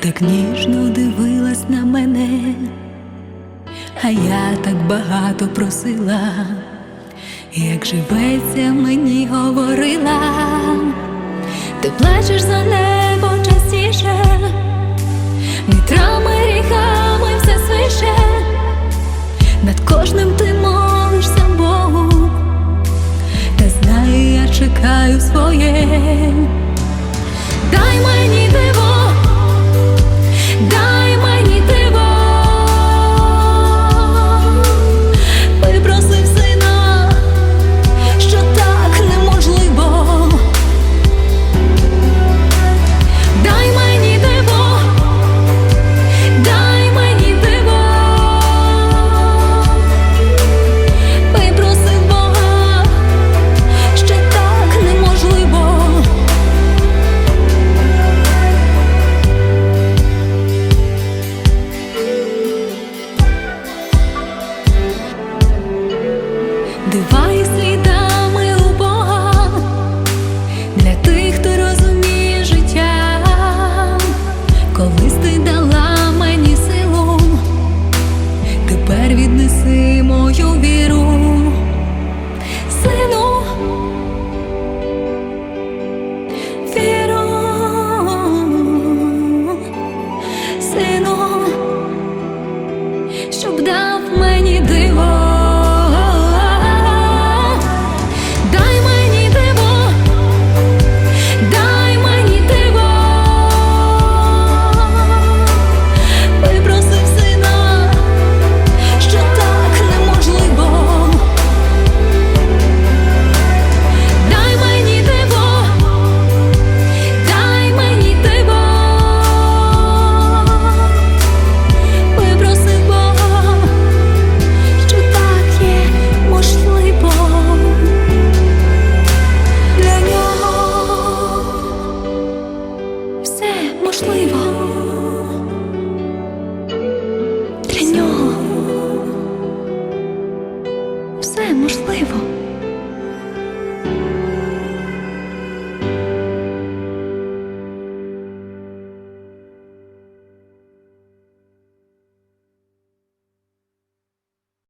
так ніжно дивилась на мене, а я так багато просила, як живеться, мені говорила, ти плачеш за небо частіше, вітрами, ріками все свише, над кожним ти молишся Богу. Та знаю, я чекаю своє. Дай Дива і слідами у для тих, хто розуміє життя, колись ти дала мені силу, тепер віднеси мою віру, сину, віру, сину, щоб дав мені диво. можливо.